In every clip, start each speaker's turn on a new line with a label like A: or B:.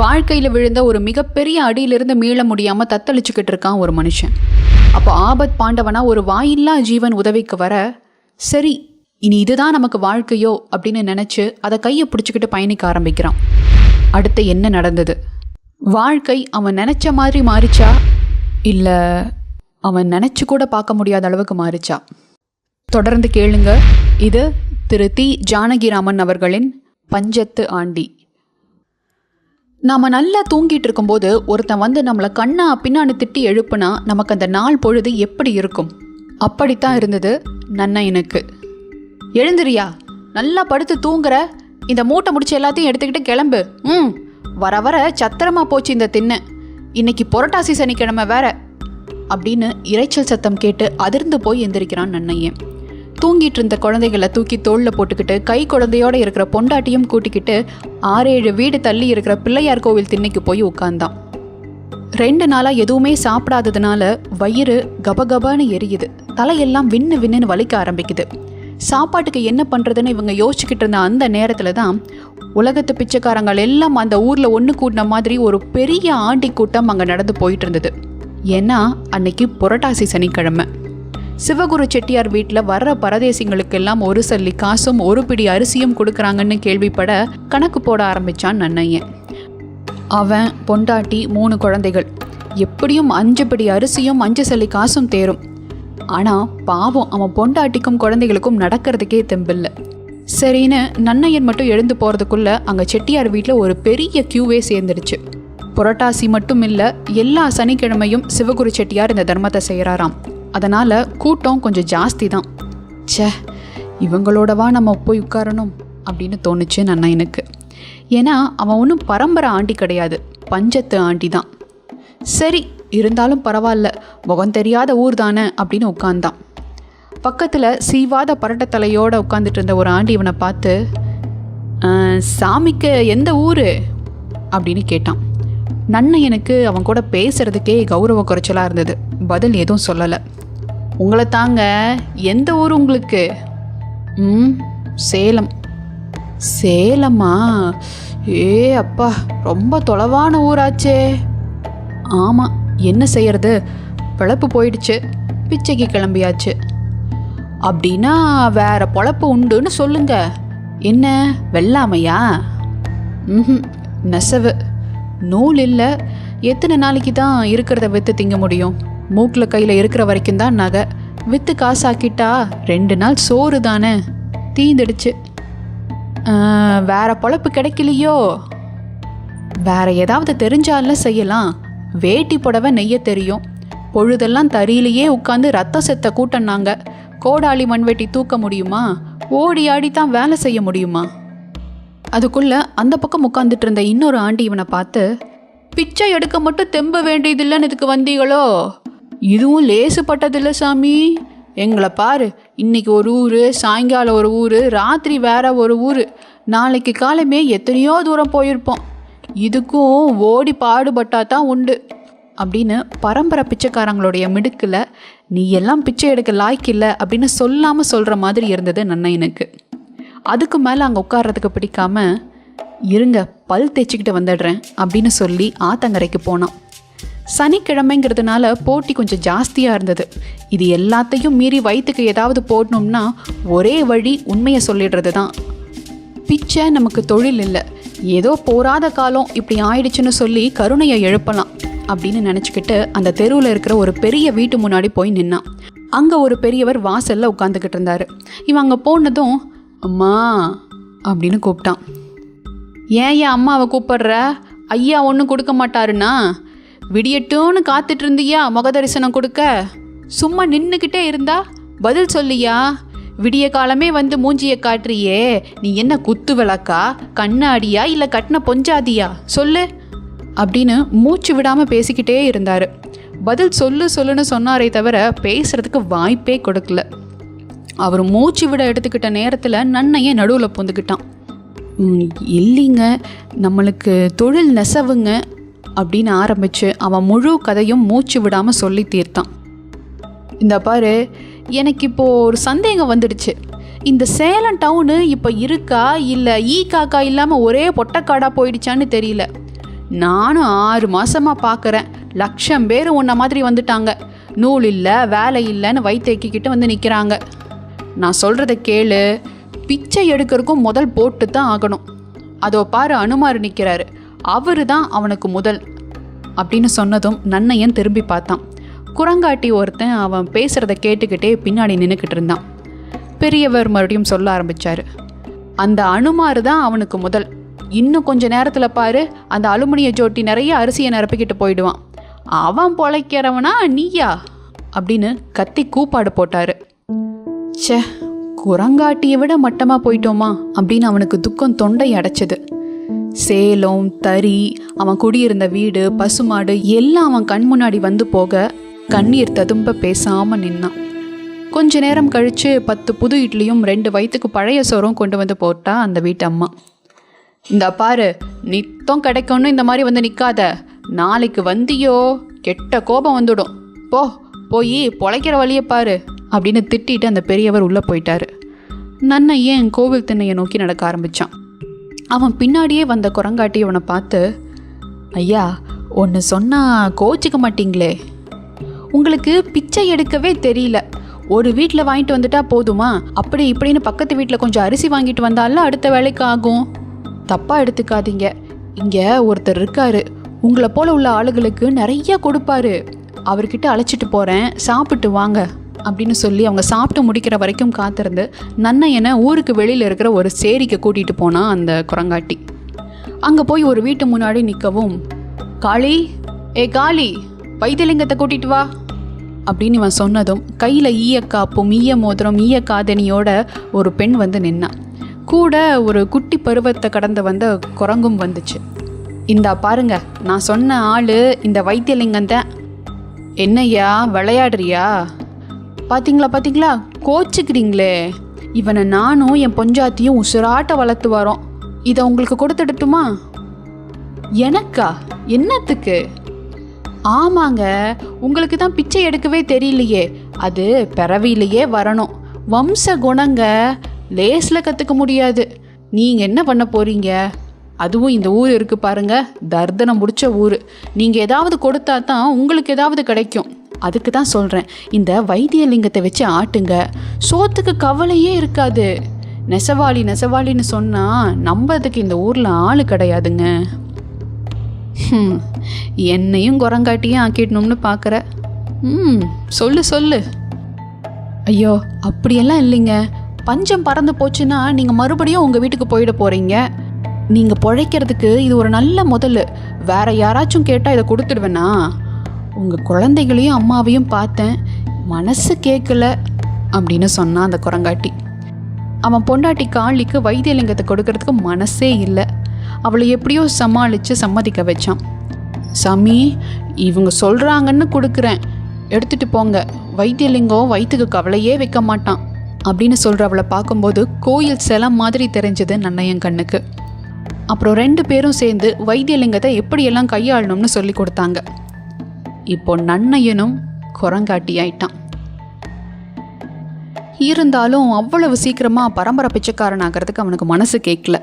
A: வாழ்க்கையில் விழுந்த ஒரு மிகப்பெரிய அடியிலிருந்து மீள முடியாமல் தத்தளிச்சுக்கிட்டு இருக்கான் ஒரு மனுஷன். அப்போ ஆபத் பாண்டவனா ஒரு வாயில்லா ஜீவன் உதவிக்கு வர சரி இனி இதுதான் நமக்கு வாழ்க்கையோ அப்படின்னு நினச்சி அதை கையை பிடிச்சிக்கிட்டு பயணிக்க ஆரம்பிக்கிறான். அடுத்து என்ன நடந்தது? வாழ்க்கை அவன் நினச்ச மாதிரி மாறிச்சா? இல்லை அவன் நினச்சி கூட பார்க்க முடியாத அளவுக்கு மாறிச்சா? தொடர்ந்து கேளுங்க. இது திரு தி ஜானகிராமன் அவர்களின் பஞ்சத்து ஆண்டி. நாம் நல்லா தூங்கிட்டு இருக்கும்போது ஒருத்தன் வந்து நம்மளை கண்ணா பின்னான்னு திட்டி எழுப்புனா நமக்கு அந்த நாள் பொழுது எப்படி இருக்கும்? அப்படித்தான் இருந்தது நன்னயனுக்கு எழுந்திரியா? நல்லா படுத்து தூங்குற? இந்த மூட்டை முடிச்சு எல்லாத்தையும் எடுத்துக்கிட்டு கிளம்பு. ம். வர வர சத்திரமா போச்சு இந்த திண்ணை இன்னைக்கு புரட்டாசி சனிக்கிழமை வேற. அப்படின்னு இரைச்சல் சத்தம் கேட்டு அதிர்ந்து போய் எந்திரிக்கிறான் நன்னையன் தூங்கிட்டு இருந்த குழந்தைகளை தூக்கி தோளில் போட்டுக்கிட்டு கை குழந்தையோட இருக்கிற பொண்டாட்டியும் கூட்டிக்கிட்டு ஆறேழு வீடு தள்ளி இருக்கிற பிள்ளையார் கோவில் திண்ணைக்கு போய் உட்கார்ந்தான் ரெண்டு நாளாக எதுவுமே சாப்பிடாததுனால வயிறு கபகபான்னு எரியுது. தலையெல்லாம் விண்ணு விண்ணுன்னு வலிக்க ஆரம்பிக்குது. சாப்பாட்டுக்கு என்ன பண்ணுறதுன்னு இவங்க யோசிச்சுக்கிட்டு இருந்த அந்த நேரத்தில் தான் உலகத்து பிச்சைக்காரங்கள் எல்லாம் அந்த ஊரில் ஒன்று கூட்டின மாதிரி ஒரு பெரிய ஆண்டி கூட்டம் அங்கே நடந்து போயிட்டு இருந்தது. ஏன்னா அன்னைக்கு புரட்டாசி சனிக்கிழமை. சிவகுரு செட்டியார் வீட்டில் வர்ற பரதேசிங்களுக்கெல்லாம் ஒரு சல்லி காசும் ஒரு பிடி அரிசியும் கொடுக்குறாங்கன்னு கேள்விப்பட கணக்கு போட ஆரம்பிச்சான் நன்னையன் அவன் பொண்டாட்டி மூணு குழந்தைகள். எப்படியும் அஞ்சு படி அரிசியும் அஞ்சு சல்லி காசும் தேரும். ஆனால் பாவம் அவன் பொண்டாட்டிக்கும் குழந்தைகளுக்கும் நடக்கிறதுக்கே தெம்பில்ல. சரின்னு நன்னையன் மட்டும் எழுந்து போகிறதுக்குள்ள அங்கே செட்டியார் வீட்டில் ஒரு பெரிய கியூவே சேர்ந்துடுச்சு. புரட்டாசி மட்டும் இல்லை எல்லா சனிக்கிழமையும் சிவகுரு செட்டியார் இந்த தர்மத்தை செய்கிறாராம் அதனால் கூட்டம் கொஞ்சம் ஜாஸ்தி தான் ச்சே இவங்களோடவா நம்ம போய் உட்காரணும் அப்படின்னு தோணுச்சு நன்னையனுக்கு. ஏன்னா அவன் ஒன்றும் பரம்பரை ஆண்டி கிடையாது. பஞ்சத்து ஆண்டி தான் சரி இருந்தாலும் பரவாயில்ல முகம் தெரியாத ஊர் தானே அப்படின்னு உட்காந்தான் பக்கத்தில் சீவாத பரட்டத்தலையோடு உட்காந்துட்டு இருந்த ஒரு ஆண்டி இவனை பார்த்து சாமிக்கு எந்த ஊர்? அப்படின்னு கேட்டான். நன்னையனுக்கு அவன் கூட பேசுகிறதுக்கே கௌரவ குறைச்சலாக இருந்தது. பதில் எதுவும் சொல்லலை. உங்களை தாங்க எந்த ஊர் உங்களுக்கு? ம் சேலம். சேலமா? ஏ அப்பா ரொம்ப தொலைவான ஊராச்சே. ஆமாம் என்ன செய்யறது? பிழப்பு போயிடுச்சு. பிச்சைக்கு கிளம்பியாச்சு. அப்படின்னா வேற பொழப்பு உண்டுன்னு சொல்லுங்க. என்ன வெள்ளாமையா? ம் நெசவு. நூல் இல்லை. எத்தனை நாளைக்கு தான் இருக்கிறத விற்று திங்க முடியும்? மூக்கில் கையில் இருக்கிற வரைக்கும் தான் நகை. விற்று காசாக்கிட்டா ரெண்டு நாள் சோறு தானே. தீந்துடுச்சு. வேற பொழப்பு கிடைக்கலையோ? வேற ஏதாவது தெரிஞ்சால செய்யலாம். வேட்டி புடவை நெய்ய தெரியும். பொழுதெல்லாம் தறியிலேயே உட்காந்து ரத்த செத்த கூட்டம்னாங்க கோடாளி மண்வெட்டி தூக்க முடியுமா? ஓடி ஆடி தான் வேலை செய்ய முடியுமா? அதுக்குள்ள அந்த பக்கம் உட்காந்துட்டு இருந்த இன்னொரு ஆண்டி இவனை பார்த்து பிச்சை எடுக்க மட்டும் தெம்ப வேண்டியதில்லைன்னு இதுக்கு வந்தீங்களோ? இதுவும் லேசுப்பட்டதில்லை சாமி. எங்களை பாரு இன்னைக்கு ஒரு ஊர் சாயங்காலம் ஒரு ஊர் ராத்திரி வேற ஒரு ஊர். நாளைக்கு காலமே எத்தனையோ தூரம் போயிருப்போம். இதுக்கும் ஓடி பாடுபட்டா தான் உண்டு. அப்படின்னு பரம்பரை பிச்சைக்காரங்களுடைய மிடுக்கில் நீ எல்லாம் பிச்சை எடுக்க லாய்க்கில்லை அப்படின்னு சொல்லாமல் சொல்கிற மாதிரி இருந்தது நன்னையனுக்கு. அதுக்கு மேலே அங்கே உட்கார்றதுக்கு பிடிக்காம இருங்க பல் தேய்ச்சிக்கிட்டு வந்துடுறேன் அப்படின்னு சொல்லி ஆத்தங்கரைக்கு போனான். சனிக்கிழமைங்கிறதுனால போட்டி கொஞ்சம் ஜாஸ்தியாக இருந்தது. இது எல்லாத்தையும் மீறி வயிற்றுக்கு ஏதாவது போடணும்னா ஒரே வழி உண்மையை சொல்லிடுறது தான் பிச்சை நமக்கு தொழில் இல்லை. ஏதோ போராத காலம் இப்படி ஆயிடுச்சுன்னு சொல்லி கருணையை எழுப்பலாம் அப்படின்னு நினச்சிக்கிட்டு அந்த தெருவில் இருக்கிற ஒரு பெரிய வீட்டு முன்னாடி போய் நின்னான். அங்கே ஒரு பெரியவர் வாசலில் உட்காந்துக்கிட்டு இருந்தார். இவன் அங்கே போனதும் அம்மா அப்படின்னு கூப்பிட்டான். ஏன் ஏன் அம்மாவை கூப்பிடுற? ஐயா ஒன்றும் கொடுக்க மாட்டாருன்னா விடியட்டும்னு காத்துட்டு இருந்தியா முக தரிசனம் கொடுக்க? சும்மா நின்றுக்கிட்டே இருந்தா? பதில் சொல்லியா? விடிய காலமே வந்து மூஞ்சியை காட்டுறியே. நீ என்ன குத்து விளக்கா? கண்ணாடியா இல்லை கட்டின பொஞ்சாதியா? சொல்லு. அப்படின்னு மூச்சு விடாமல் பேசிக்கிட்டே இருந்தார். பதில் சொல்லு சொல்லுன்னு சொன்னாரே தவிர பேசுறதுக்கு வாய்ப்பே கொடுக்கல. அவர் மூச்சு விட எடுத்துக்கிட்ட நேரத்தில் நன்னையே நடுவில் புந்துக்கிட்டான். இல்லைங்க. நம்மளுக்கு தொழில் நெசவுங்க. அப்படின்னு ஆரம்பித்து அவன் முழு கதையும் மூச்சு விடாமல் சொல்லி தீர்த்தான். இந்த பாரு எனக்கு இப்போது ஒரு சந்தேகம் வந்துடுச்சு. இந்த சேலம் டவுனு இப்போ இருக்கா இல்லை ஈ காக்கா இல்லாமல் ஒரே பொட்டக்காடாக போயிடுச்சான்னு தெரியல. நானும் ஆறு மாதமாக பார்க்குறேன் லட்சம் பேர் உன்ன மாதிரி வந்துட்டாங்க. நூல் இல்லை வேலை இல்லைன்னு வைத்தேக்கிக்கிட்டு வந்து நிற்கிறாங்க நான் சொல்கிறத கேளு. பிச்சை எடுக்கிறதுக்கும் முதல் போட்டு தான் ஆகணும். அதோ பாரு அனுமார் நிற்கிறாரு அவரு தான் அவனுக்கு முதல் அப்படின்னு சொன்னதும் நன்னையன் திரும்பி பார்த்தான். குரங்காட்டி ஒருத்தன் அவன் பேசுகிறத கேட்டுக்கிட்டே பின்னாடி நின்றுக்கிட்டு இருந்தான். பெரியவர் மறுபடியும் சொல்ல ஆரம்பிச்சார். அந்த அனுமார் தான் அவனுக்கு முதல். இன்னும் கொஞ்ச நேரத்தில் பாரு அந்த அலுமினிய ஜோட்டி நிறைய அரிசியை நிரப்பிக்கிட்டு போயிடுவான். அவன் பொழைக்கிறவனா நீயா? அப்படின்னு கத்தி கூப்பாடு போட்டாரு. ச்சே குரங்காட்டியை விட மட்டமாக போயிட்டோமா அப்படின்னு அவனுக்கு துக்கம் தொண்டை அடைச்சது. சேலம் தறி அவன் குடியிருந்த வீடு பசுமாடு எல்லாம் அவன் கண் முன்னாடி வந்து போக கண்ணீர் ததும்ப பேசாம நின்னான். கொஞ்ச நேரம் கழிச்சு பத்து புது இட்லியும் ரெண்டு வயிற்றுக்கு பழைய சோறும் கொண்டு வந்து போட்டா அந்த வீட்டு அம்மா. இந்த பாரு நித்தம் கிடைக்கும்னு இந்த மாதிரி வந்து நிற்காத நாளைக்கு வந்தியோ கெட்ட கோபம் வந்துடும். போ போய் பொழைக்கிற வழியை பாரு அப்படின்னு திட்டிட்டு அந்த பெரியவர் உள்ளே போயிட்டாரு. நன்னை ஏன் கோவில் திண்ணையை நோக்கி நடக்க ஆரம்பிச்சான். அவன் பின்னாடியே வந்த குரங்காட்டி அவனை பார்த்து ஐயா ஒன்று சொன்னால் கோச்சிக்க மாட்டீங்களே. உங்களுக்கு பிச்சை எடுக்கவே தெரியல. ஒரு வீட்டில் வாங்கிட்டு வந்துட்டா போதுமா? அப்படி இப்படின்னு பக்கத்து வீட்டில் கொஞ்சம் அரிசி வாங்கிட்டு வந்தால அடுத்த வேலைக்கு ஆகும். தப்பாக எடுத்துக்காதீங்க. இங்கே ஒருத்தர் இருக்காரு. உங்களை போல உள்ள ஆளுகளுக்கு நிறைய கொடுப்பாரு. அவர்கிட்ட அழைச்சிட்டு போகிறேன் சாப்பிட்டு வாங்க. அப்படின்னு சொல்லி அவங்க சாப்பிட்டு முடிக்கிற வரைக்கும் காத்திருந்து நன்னையனை ஊருக்கு வெளியில் இருக்கிற ஒரு சேரிக்கு கூட்டிகிட்டு போனான் அந்த குரங்காட்டி. அங்கே போய் ஒரு வீட்டு முன்னாடி நிற்கவும் காளி ஏ காளி வைத்தியலிங்கத்தை கூட்டிட்டு வா அப்படின்னு இவன் சொன்னதும் கையில் ஈயக்காப்பும் ஈய மோதிரம் ஈய காதணியோட ஒரு பெண் வந்து நின்னான் கூட ஒரு குட்டி பருவத்தை கடந்து வந்த குரங்கும் வந்துச்சு. இந்தா பாருங்க நான் சொன்ன ஆள் இந்த வைத்தியலிங்கம் தான் என்னய்யா விளையாடுறியா? பார்த்தீங்களா பார்த்தீங்களா கோச்சிக்கிறீங்களே. இவனை நானும் என் பொஞ்சாத்தியும் உசுராட்ட வளர்த்து வரோம் இதை உங்களுக்கு கொடுத்துடட்டுமா? எனக்கா? என்னத்துக்கு? ஆமாங்க உங்களுக்கு தான் பிச்சை எடுக்கவே தெரியலையே. அது பிறவிலேயே வரணும். வம்ச குணங்க லேஸில் கற்றுக்க முடியாது. நீங்கள் என்ன பண்ண போகிறீங்க அதுவும் இந்த ஊர் இருக்குது பாருங்கள் தர்தனம் முடிச்ச ஊர். நீங்கள் ஏதாவது கொடுத்தா தான் உங்களுக்கு ஏதாவது கிடைக்கும். அதுக்கு தான் சொல்கிறேன் இந்த வைத்தியலிங்கத்தை வச்சு ஆட்டுங்க. சோத்துக்கு கவலையே இருக்காது. நெசவாளி நெசவாளின்னு சொன்னால் நம்புறதுக்கு இந்த ஊரில் ஆள் கிடையாதுங்க. என்னையும் குரங்காட்டியும் ஆக்கிடணும்னு பார்க்குற ம் சொல்லு சொல்லு. ஐயோ அப்படியெல்லாம் இல்லைங்க. பஞ்சம் பறந்து போச்சுன்னா நீங்கள் மறுபடியும் உங்கள் வீட்டுக்கு போயிட போகிறீங்க நீங்கள் பிழைக்கிறதுக்கு இது ஒரு நல்ல முதல். வேற யாராச்சும் கேட்டால் இதை கொடுத்துடுவேண்ணா உங்கள் குழந்தைகளையும் அம்மாவையும் பார்த்தேன். மனசு கேட்கல அப்படின்னு சொன்னான் அந்த குரங்காட்டி. அவன் பொண்டாட்டி காளிக்கு வைத்தியலிங்கத்தை கொடுக்கறதுக்கு மனசே இல்லை. அவளை எப்படியோ சமாளித்து சம்மதிக்க வச்சான். சாமி இவங்க சொல்கிறாங்கன்னு கொடுக்குறேன். எடுத்துகிட்டு போங்க. வைத்தியலிங்கம் வயிற்றுக்கு கவலையே வைக்க மாட்டான். அப்படின்னு சொல்கிற அவளை பார்க்கும்போது கோயில் சில மாதிரி தெரிஞ்சது நன்னையன் கண்ணுக்கு. அப்புறம் ரெண்டு பேரும் சேர்ந்து வைத்தியலிங்கத்தை எப்படியெல்லாம் கையாளணும்னு சொல்லி கொடுத்தாங்க. இப்போ நன்னையனும் குரங்காட்டி ஆயிட்டான் இருந்தாலும் அவ்வளவு சீக்கிரமாக பரம்பரை பிச்சைக்காரன் ஆகிறதுக்கு அவனுக்கு மனசு கேட்கல.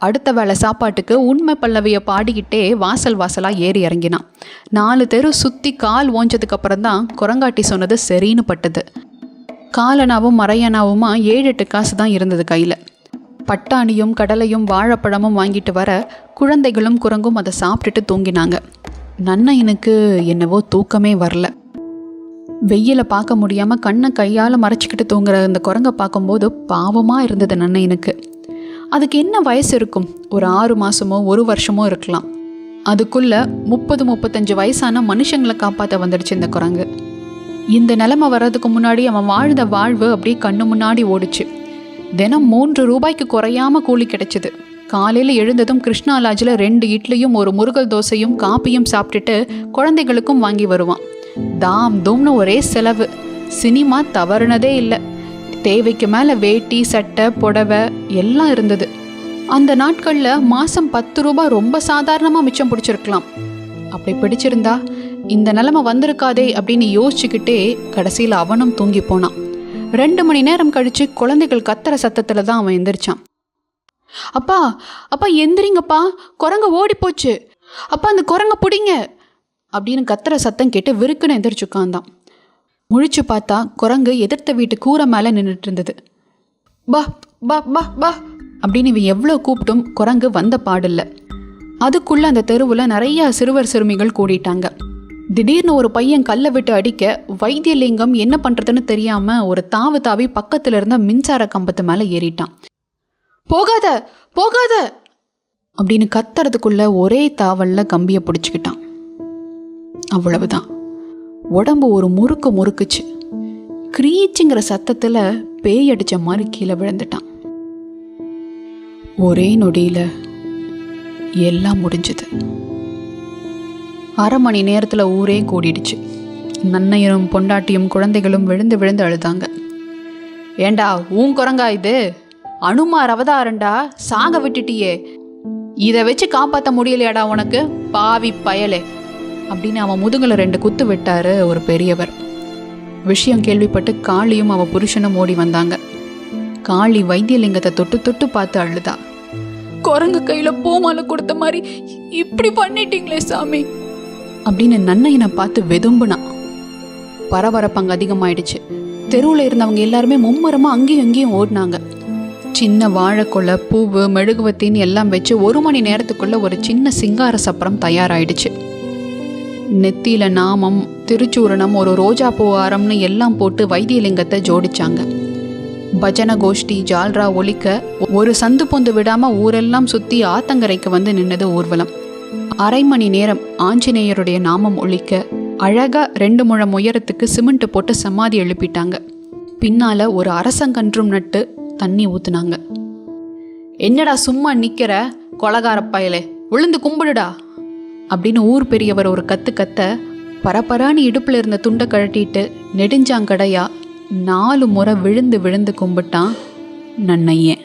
A: அடுத்த வேளை சாப்பாட்டுக்கு உண்மை பல்லவியை பாடிக்கிட்டே வாசல் வாசலாக ஏறி இறங்கினான். நாலு தெரு சுற்றி கால் ஓஞ்சதுக்கப்புறம் தான் குரங்காட்டி சொன்னது சரின்னு பட்டது. காலனாவும் மறையனாவுமா ஏழு எட்டு காசு தான் இருந்தது கையில். பட்டாணியும் கடலையும் வாழைப்பழமும் வாங்கிட்டு வர குழந்தைகளும் குரங்கும் அதை சாப்பிட்டுட்டு தூங்கினாங்க. நன்னையனுக்கு என்னவோ தூக்கமே வரல. வெயில பார்க்க முடியாம கண்ணை கையால மறைச்சிக்கிட்டு தூங்குற அந்த குரங்கை பார்க்கும்போது பாவமா இருந்தது நன்னையனுக்கு அதுக்கு என்ன வயசு இருக்கும்? ஒரு ஆறு மாசமோ ஒரு வருஷமோ இருக்கலாம். அதுக்குள்ள முப்பது முப்பத்தஞ்சு வயசான மனுஷங்களை காப்பாற்ற வந்துடுச்சு இந்த குரங்கு. இந்த நிலைமை வர்றதுக்கு முன்னாடி அவன் வாழ்ந்த வாழ்வு அப்படியே கண்ணு முன்னாடி ஓடுச்சு. தினம் மூன்று ரூபாய்க்கு குறையாம கூலி கிடைச்சது. காலையில் எழுந்ததும் கிருஷ்ணா லாட்ஜில் ரெண்டு இட்லியும் ஒரு முருகல் தோசையும் காப்பியும் சாப்பிட்டுட்டு குழந்தைகளுக்கும் வாங்கி வருவான். தாம் தூம்னு ஒரே செலவு. சினிமா தவறுனதே இல்லை. தேவைக்கு மேலே வேட்டி சட்டை புடவை எல்லாம் இருந்தது. அந்த நாட்களில் மாதம் பத்து ரூபாய் ரொம்ப சாதாரணமாக மிச்சம் பிடிச்சிருக்கலாம். அப்படி பிடிச்சிருந்தா இந்த நிலமை வந்திருக்காதே அப்படின்னு யோசிச்சுக்கிட்டே கடைசியில் அவனும் தூங்கி போனான். ரெண்டு மணி நேரம் கழித்து குழந்தைகள் கத்துற சத்தத்தில் தான் அவன் எந்திரிச்சான். அப்பா அப்பா எந்திரிங்கப்பா குரங்கு ஓடி போச்சு அப்பா அந்த குரங்க பிடிங்க. அப்படின்னு கத்துற சத்தம் கேட்டு விருக்குன்னு எந்திரிச்சு உட்காந்தான் முழிச்சு பார்த்தா குரங்கு எதிர்த்த வீட்டு கூரை மேலே நின்றுட்டு இருந்தது. பா பா பா பா அப்படின்னு இவன் எவ்வளோ கூப்பிட்டும் குரங்கு வந்த பாடில்ல. அதுக்குள்ளே அந்த தெருவில் நிறைய சிறுவர் சிறுமிகள் கூடிட்டாங்க. திடீர்னு ஒரு பையன் கல்லை விட்டு அடிக்க வைத்தியலிங்கம் என்ன பண்ணுறதுன்னு தெரியாமல் ஒரு தாவு தாவி பக்கத்தில் இருந்த மின்சார கம்பத்து மேலே ஏறிட்டான். போகாத போகாத! அப்படின்னு கத்துறதுக்குள்ள ஒரே தாவலில் கம்பியை பிடிச்சிக்கிட்டான். அவ்வளவுதான். உடம்பு ஒரு முறுக்கு முறுக்குச்சு. கிரீச்சுங்கிற சத்தத்தில் பேய் அடிச்ச மாதிரி கீழே விழுந்துட்டான். ஒரே நொடியில எல்லாம் முடிஞ்சது. அரை மணி நேரத்தில் ஊரே கூடிடுச்சு. நன்னையரும் பொண்டாட்டியும் குழந்தைகளும் விழுந்து விழுந்து அழுதாங்க. ஏண்டா ஊன் குரங்கா இது? அனுமார் அவதாரண்டா சாங்க விட்டுட்டியே. இதை வச்சு காப்பாற்ற முடியலையாடா உனக்கு? பாவி பயலே. அப்படின்னு அவன் முதுகுல ரெண்டு குத்து விட்டாரு ஒரு பெரியவர். விஷயம் கேள்விப்பட்டு காளியும் அவன் புருஷனும் ஓடி வந்தாங்க. காளி வைத்தியலிங்கத்தை தொட்டு தொட்டு பார்த்து அழுதா. குரங்கு கையில பூமாலை கொடுத்த மாதிரி இப்படி பண்ணிட்டீங்களே சாமி. அப்படின்னு நன்னையனை பார்த்து வெதும்புனான் பரபரப்பு அங்கே அதிகமாயிடுச்சு. தெருவில் இருந்தவங்க எல்லாருமே மும்மரமா அங்கேயும் இங்கேயும் ஓடினாங்க. சின்ன வாழைக்குலை பூவு மெழுகுவத்தின்னு எல்லாம் வச்சு ஒரு மணி நேரத்துக்குள்ள ஒரு சின்ன சிங்கார சப்பரம் தயாராயிடுச்சு. நெத்தியில நாமம் திருச்சூரணம் ஒரு ரோஜா பூ ஆரம்னு எல்லாம் போட்டு வைத்தியலிங்கத்தை ஜோடிச்சாங்க. பஜன கோஷ்டி ஜால்ரா ஒலிக்க ஒரு சந்து பொந்து விடாம ஊரெல்லாம் சுத்தி ஆத்தங்கரைக்கு வந்து நின்னது ஊர்வலம். அரை மணி நேரம் ஆஞ்சநேயருடைய நாமம் ஒழிக்க அழகா ரெண்டு முழம் உயரத்துக்கு சிமெண்ட் போட்டு சமாதி எழுப்பிட்டாங்க. பின்னால ஒரு அரசங்கன்றும் நட்டு தண்ணி ஊத்துனாங்க. என்னடா சும்மா நிக்கிற கொலகார பயலே? விழுந்து கும்பிடுடா. அப்படின்னு ஊர் பெரியவர் ஒரு கத்து கத்த பரபரானி இடுப்புல இருந்த துண்டை கழட்டிட்டு நெடுஞ்சாங்கடையா நாலு முறை விழுந்து விழுந்து கும்பிட்டான் நன்னையன்.